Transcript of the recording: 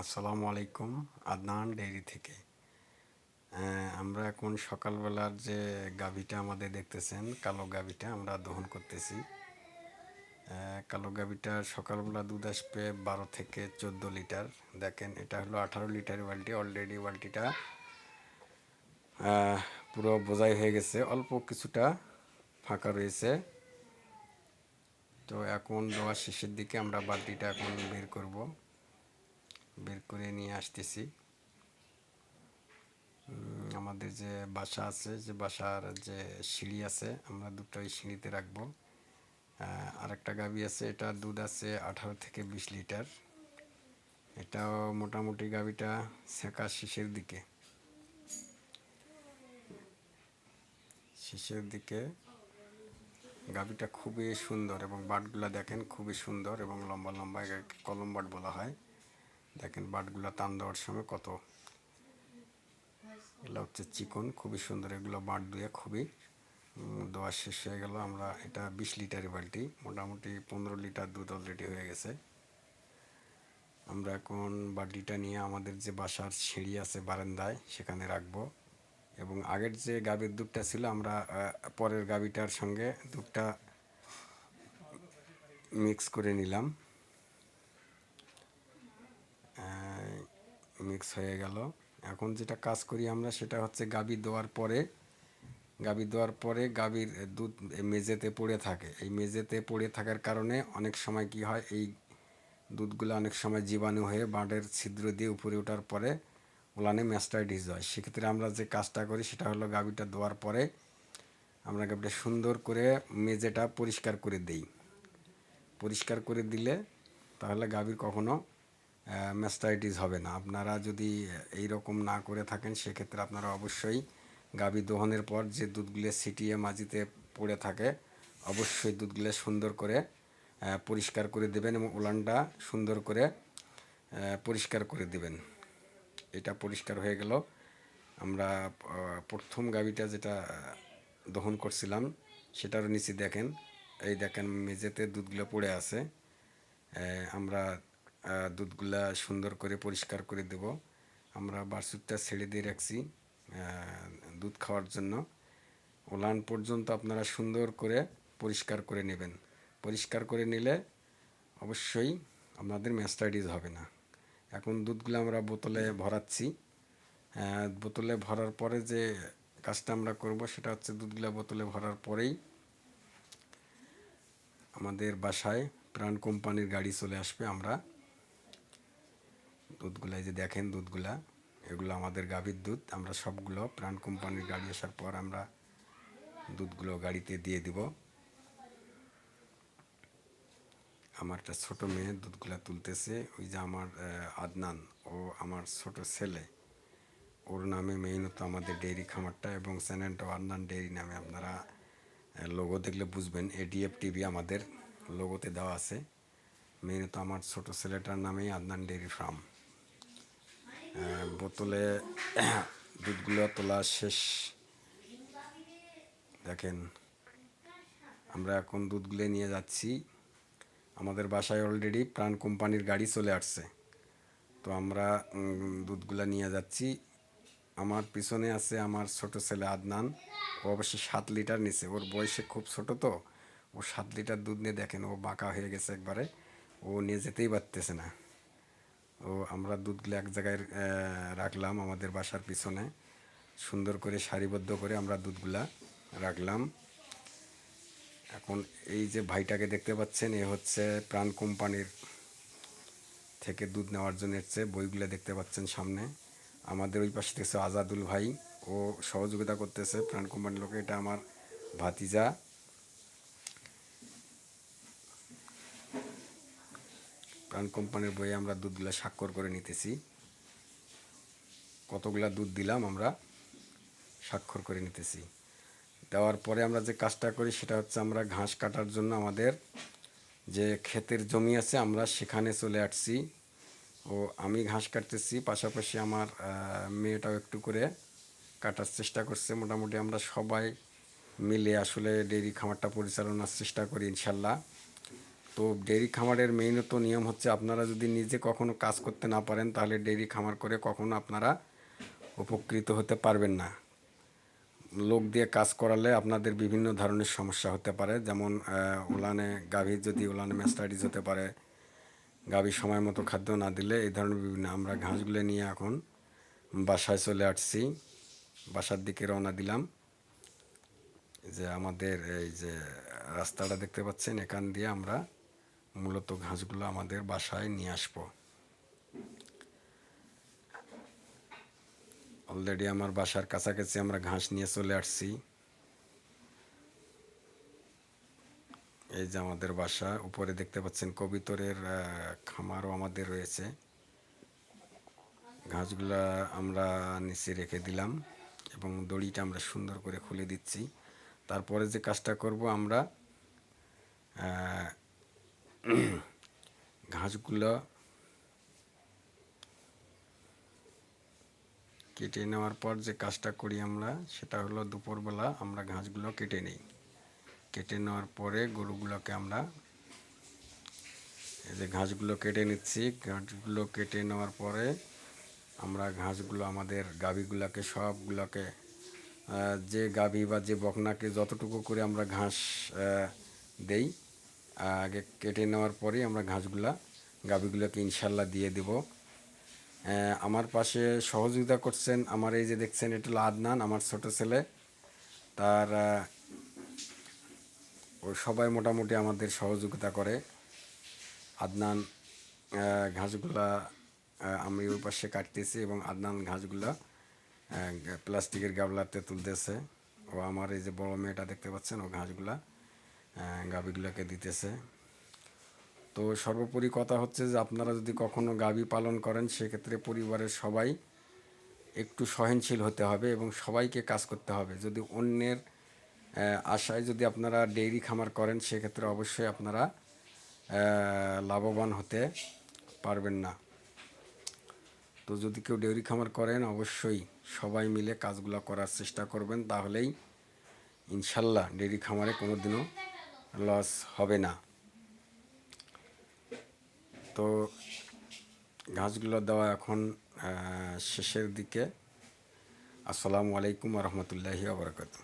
আসসালামু আলাইকুম আদনান ডেইরি থেকে। আমরা এখন সকালবেলার যে গাভীটা আমাদের দেখতেছেন কালো গাভীটা আমরা দহন করতেছি। কালো গাভীটা সকালবেলা দুধ আসবে বারো থেকে চোদ্দ লিটার। দেখেন এটা হলো আঠারো লিটার বালতি। অলরেডি বালতিটা আহ, পুরো বোঝাই হয়ে গেছে। অল্প কিছুটা ফাঁকা রয়েছে। তো এখন দেওয়ার শেষের দিকে আমরা বালতিটা এখন বের করব। বের করে নিয়ে আসতেছি। আমাদের যে বাসা আছে যে বাসার যে সিঁড়ি আছে আমরা দুটো ওই সিঁড়িতে রাখব। আহ, আরেকটা গাভী আছে এটা দুধ আছে আঠারো থেকে বিশ লিটার। এটাও মোটামুটি গাভীটা শেখা শেষের দিকে। শেষের দিকে গাভীটা খুবই সুন্দর এবং বাটগুলা দেখেন খুবই সুন্দর এবং লম্বা লম্বা কলম বাট বলা হয়। দেখেন বাটগুলো টান দেওয়ার সময় কত এগুলো হচ্ছে চিকন, খুবই সুন্দর। এগুলো বাট দিয়ে খুবই দেওয়া শেষ হয়ে গেল। আমরা এটা বিশ লিটারের বালতি, মোটামুটি পনেরো লিটার দুধ অলরেডি হয়ে গেছে। আমরা এখন বালতিটা নিয়ে আমাদের যে বাসার সিঁড়ি আছে বারান্দায়, সেখানে রাখব। এবং আগের যে গাভীর দুধটা ছিল, আমরা পরের গাভীটার সঙ্গে দুধটা মিক্স করে নিলাম। মিক্স হয়ে গেল। এখন যেটা কাজ করি আমরা সেটা হচ্ছে গাভী দেওয়ার পরে গাভী দেওয়ার পরে গাভীর দুধ মেঝেতে পড়ে থাকে। এই মেঝেতে পড়ে থাকার কারণে অনেক সময় কি হয়, এই দুধগুলো অনেক সময় জীবাণু হয়ে বাঁটের ছিদ্র দিয়ে উপরে ওঠার পরে ওলানে ম্যাস্টাইটিস হয়। সেক্ষেত্রে আমরা যে কাজটা করি সেটা হলো গাভীটা দেওয়ার পরে আমরা গাভীটা সুন্দর করে মেঝেটা পরিষ্কার করে দেই। পরিষ্কার করে দিলে তাহলে গাভীর কখনো ম্যাস্টাইটিস হবে না। আপনারা যদি এই রকম না করে থাকেন, সেক্ষেত্রে আপনারা অবশ্যই গাভী দহনের পর যে দুধগুলো ছিটিয়ে মাঝিতে পড়ে থাকে, অবশ্যই দুধগুলো সুন্দর করে পরিষ্কার করে দেবেন এবং উলানটা সুন্দর করে পরিষ্কার করে দেবেন। এটা পরিষ্কার হয়ে গেল। আমরা প্রথম গাভীটা যেটা দহন করছিলাম সেটারও নিচে দেখেন। এই দেখেন, মেঝেতে দুধগুলো পড়ে আছে। আমরা দুধগুলা সুন্দর করে পরিষ্কার করে দেব। আমরা বাছুরটা ছেড়ে দিয়ে রাখছি দুধ খাওয়ার জন্য। ওলান পর্যন্ত আপনারা সুন্দর করে পরিষ্কার করে নেবেন। পরিষ্কার করে নিলে অবশ্যই আপনাদের ম্যাস্টাইটিস হবে না। এখন দুধগুলো আমরা বোতলে ভরাচ্ছি। বোতলে ভরার পরে যে কাজটা আমরা করব সেটা হচ্ছে দুধগুলো বোতলে ভরার পরেই আমাদের বাসায় প্রাণ কোম্পানির গাড়ি চলে আসবে। আমরা দুধগুলা যে দেখেন দুধগুলা, এগুলো আমাদের গাভীর দুধ। আমরা সবগুলো প্রাণ কোম্পানির গাড়ি আসার পর আমরা দুধগুলো গাড়িতে দিয়ে দিব। আমার একটা ছোটো মেয়ে দুধগুলা তুলতেছে, ওই যে আমার আদনান, ও আমার ছোট ছেলে। ওর নামে মেইনত আমাদের ডেইরি খামারটা এবং চ্যানেলটা আদনান ডেইরি নামে আপনারা লোগো দেখলে বুঝবেন। এডিএফ টিভি আমাদের লোগোতে দেওয়া আছে। মেইনত আমার ছোট ছেলেটার নামেই আদনান ডেইরি ফার্ম। বোতলে দুধগুলো তোলা শেষ। দেখেন, আমরা এখন দুধগুলো নিয়ে যাচ্ছি। আমাদের বাসায় অলরেডি প্রাণ কোম্পানির গাড়ি চলে আসছে। তো আমরা দুধগুলো নিয়ে যাচ্ছি। আমার পিছনে আছে আমার ছোট ছেলে আদনান। ও অবশ্যই সাত লিটার নিছে। ওর বয়সে খুব ছোট তো। ও সাত লিটার দুধ নিয়ে দেখেন, ও বাঁকা হয়ে গেছে একবারে। ও নিয়ে যেতেই পারতেছে না। ও আমরা দুধগুলো এক জায়গায় রাখলাম আমাদের বাসার পিছনে। সুন্দর করে সারিবদ্ধ করে আমরা দুধগুলা রাখলাম। এখন এই যে ভাইটাকে দেখতে পাচ্ছেন, এ হচ্ছে প্রাণ কোম্পানির থেকে দুধ নেওয়ার জন্য এসছে বইগুলো দেখতে পাচ্ছেন সামনে। আমাদের ওই পাশে দেখছে আজাদুল ভাই, ও সহযোগিতা করতেছে প্রাণ কোম্পানির লোকে। এটা আমার ভাতিজা। প্রাণ কোম্পানির বইয়ে আমরা দুধগুলো স্বাক্ষর করে নিতেছি। কতগুলা দুধ দিলাম আমরা স্বাক্ষর করে নিতেছি। দেওয়ার পরে আমরা যে কাজটা করি সেটা হচ্ছে আমরা ঘাস কাটার জন্য আমাদের যে ক্ষেতের জমি আছে আমরা সেখানে চলে আসছি ও আমি ঘাস কাটতেছি, পাশাপাশি আমার মেয়েটাও একটু করে কাটার চেষ্টা করছে। মোটামুটি আমরা সবাই মিলে আসলে ডেইরি খামারটা পরিচালনার চেষ্টা করি ইনশাল্লাহ। তো ডেইরি খামারের মেইনত নিয়ম হচ্ছে আপনারা যদি নিজে কখনো কাজ করতে না পারেন, তাহলে ডেইরি খামার করে কখনো আপনারা উপকৃত হতে পারবেন না। লোক দিয়ে কাজ করালে আপনাদের বিভিন্ন ধরনের সমস্যা হতে পারে, যেমন উলানে গাভী যদি উলানে ম্যাস্টাইটিস হতে পারে, গাভী সময় মতো খাদ্য না দিলে এই ধরনের বিভিন্ন, আমরা ঘাসগুলো নিয়ে এখন বাসায় চলে আসছি, বাসার দিকে রওনা দিলাম। যে আমাদের এই যে রাস্তাটা দেখতে পাচ্ছেন, এখান দিয়ে আমরা মূলত ঘাসগুলো আমাদের বাসায় নিয়ে আসব। অলরেডি আমার বাসার কাছাকাছি আমরা ঘাস নিয়ে চলে আসছি। এই যে আমাদের বাসা, উপরে দেখতে পাচ্ছেন কবিতরের খামারও আমাদের রয়েছে। ঘাসগুলা আমরা নিচে রেখে দিলাম এবং দড়িটা আমরা সুন্দর করে খুলে দিচ্ছি। তারপরে যে কাজটা করব আমরা ঘাসগুলো কেটে নেওয়ার পর যে কাজটা করি আমরা, সেটা হলো দুপুরবেলা আমরা ঘাসগুলো কেটে নিই। কেটে নেওয়ার পরে গরুগুলোকে আমরা এই যে ঘাসগুলো কেটে নিচ্ছি, ঘাসগুলো কেটে নেওয়ার পরে আমরা ঘাসগুলো আমাদের গাভীগুলোকে, সবগুলোকে যে গাভী বা যে বকনাকে যতটুকু করে আমরা ঘাস দেই আগে কেটে নেওয়ার পরেই আমরা ঘাসগুলা গাভীগুলোকে ইনশাল্লাহ দিয়ে দেবো। আমার পাশে সহযোগিতা করছেন, আমার এই যে দেখছেন, এটা হলো আদনান, আমার ছোট ছেলে। তার ও সবাই মোটামুটি আমাদের সহযোগিতা করে। আদনান ঘাসগুলা আমি ওই পাশে কাটতেছি এবং আদনান ঘাসগুলা প্লাস্টিকের গাবলাতে তুলতেছে। ও আমার এই যে বড় মেয়েটা দেখতে পাচ্ছেন, ও ঘাসগুলা গাভীগুলোকে দিতেছে। তো সর্বোপরি কথা হচ্ছে যে, আপনারা যদি কখনো গাভী পালন করেন, সেক্ষেত্রে পরিবারের সবাই একটু সহনশীল হতে হবে এবং সবাইকে কাজ করতে হবে। যদি অন্যের আশায় যদি আপনারা ডেইরি খামার করেন, সেক্ষেত্রে অবশ্যই আপনারা লাভবান হতে পারবেন না। তো যদি কেউ ডেইরি খামার করেন, অবশ্যই সবাই মিলে কাজগুলো করার চেষ্টা করবেন। তাহলেই ইনশাল্লাহ ডেইরি খামারে কোনো দিনও লস হবে না। তো ঘাসগুলো দেওয়া এখন শেষের দিকে। আসসালামু আলাইকুম রহমতুল্লাহি আবরকাতু